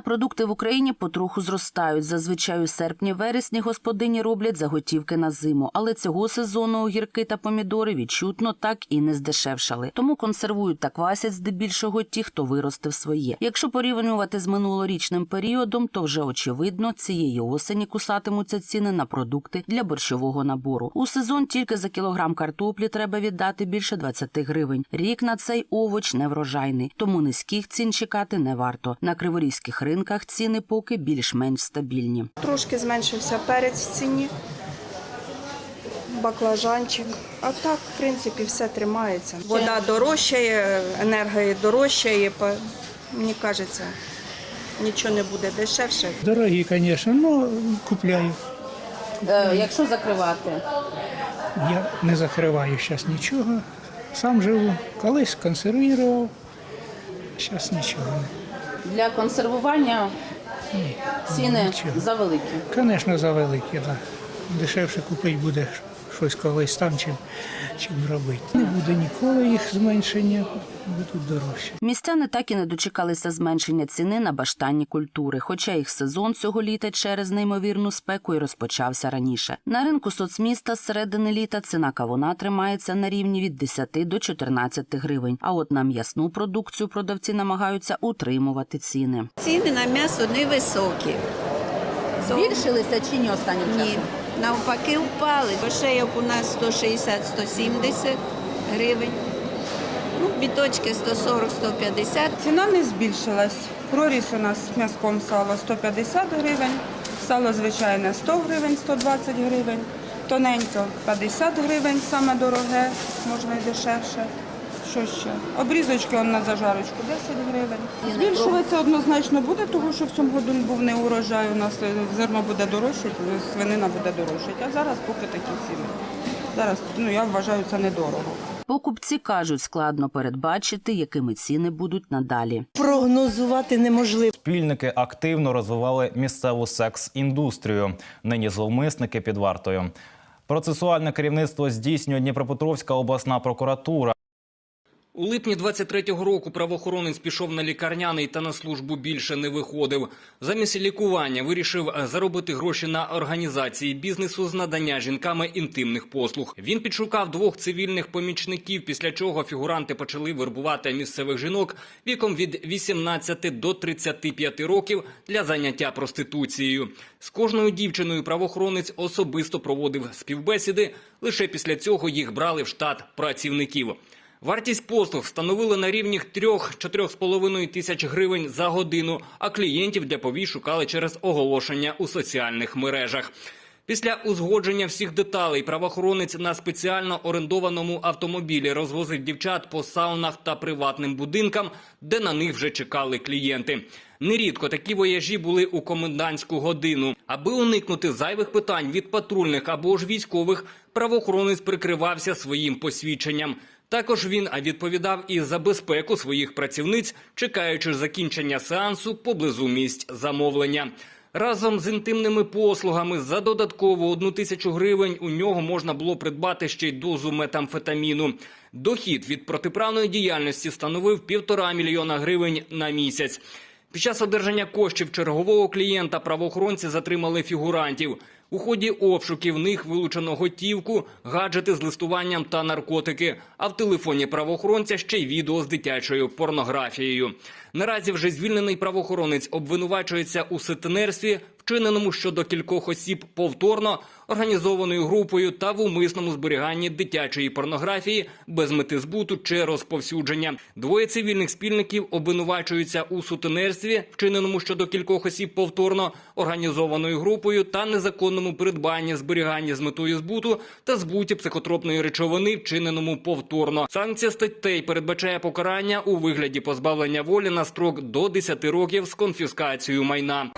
на продукти в Україні потроху зростають. Зазвичай у серпні-вересні господині роблять заготівки на зиму, але цього сезону огірки та помідори відчутно так і не здешевшали. Тому консервують та квасять здебільшого ті, хто виростив своє. Якщо порівнювати з минулорічним періодом, то вже очевидно, цієї осені кусатимуться ціни на продукти для борщового набору. У сезон тільки за кілограм картоплі треба віддати більше 20 гривень. Рік на цей овоч неврожайний, тому низьких цін чекати не варто. На криворізьких ринках ціни поки більш-менш стабільні. Трошки зменшився перець в ціні, баклажанчик. А так, в принципі, все тримається. Вода дорожчає, енергія дорожчає. Мені кажеться, нічого не буде дешевше. Дорогі, звісно, але купляю. Е, якщо закривати, Я не закриваю зараз нічого. Сам живу. Колись консервував, зараз нічого не. Для консервування ціни завеликі. Звісно, завеликі, Да. Дешевше купити буде щось колись там, чим, чим робити. Не буде ніколи їх зменшення, будуть дорожчі. Містяни так і не дочекалися зменшення ціни на баштанні культури, хоча їх сезон цього літа через неймовірну спеку і розпочався раніше. На ринку соцміста з середини літа ціна кавуна тримається на рівні від 10 до 14 гривень. А от на м'ясну продукцію продавці намагаються утримувати ціни. Ціни на м'ясо невисокі. Збільшилися чи ні останнім Ні, навпаки впали. Шеєк у нас 160-170 гривень. Ну, біточки 140-150. Ціна не збільшилась. Проріс у нас з м'язком сало 150 гривень, сало звичайне 100 гривень, 120 гривень, тоненько 50 гривень, саме дороге, можна і дешевше. Що ще? Обрізочки он на зажарочку 10 гривень. Збільшуватися однозначно буде, тому що в цьому году був не урожай. У нас е, зерно буде дорожчати, свинина буде дорожчати. А зараз поки такі ціни. Зараз ну я вважаю це недорого. Покупці кажуть, складно передбачити, якими ціни будуть надалі. Прогнозувати неможливо. Спільники активно розвивали місцеву секс-індустрію. Нині зловмисники під вартою. Процесуальне керівництво здійснює Дніпропетровська обласна прокуратура. У липні 23-го року правоохоронець пішов на лікарняний та на службу більше не виходив. Замість лікування вирішив заробити гроші на організації бізнесу з надання жінками інтимних послуг. Він підшукав двох цивільних помічників, після чого фігуранти почали вербувати місцевих жінок віком від 18 до 35 років для заняття проституцією. З кожною дівчиною правоохоронець особисто проводив співбесіди. Лише після цього їх брали в штат працівників. Вартість послуг встановили на рівні 3-4,5 тисяч гривень за годину, а клієнтів для повій шукали через оголошення у соціальних мережах. Після узгодження всіх деталей правоохоронець на спеціально орендованому автомобілі розвозив дівчат по саунах та приватним будинкам, де на них вже чекали клієнти. Нерідко такі вояжі були у комендантську годину. Аби уникнути зайвих питань від патрульних або ж військових, правоохоронець прикривався своїм посвідченням. Також він відповідав і за безпеку своїх працівниць, чекаючи закінчення сеансу поблизу місць замовлення. Разом з інтимними послугами за додаткову одну тисячу гривень у нього можна було придбати ще й дозу метамфетаміну. Дохід від протиправної діяльності становив півтора мільйона гривень на місяць. Під час одержання коштів чергового клієнта правоохоронці затримали фігурантів. У ході обшуків них вилучено готівку, гаджети з листуванням та наркотики. А в телефоні правоохоронця ще й відео з дитячою порнографією. Наразі вже звільнений правоохоронець обвинувачується у сетенерстві, вчиненому щодо кількох осіб повторно, організованою групою та в умисному зберіганні дитячої порнографії без мети збуту чи розповсюдження. Двоє цивільних спільників обвинувачуються у сутенерстві, вчиненому щодо кількох осіб повторно, організованою групою та незаконному придбанні, зберіганні з метою збуту та збуті психотропної речовини, вчиненому повторно. Санкція статей передбачає покарання у вигляді позбавлення волі на строк до 10 років з конфіскацією майна.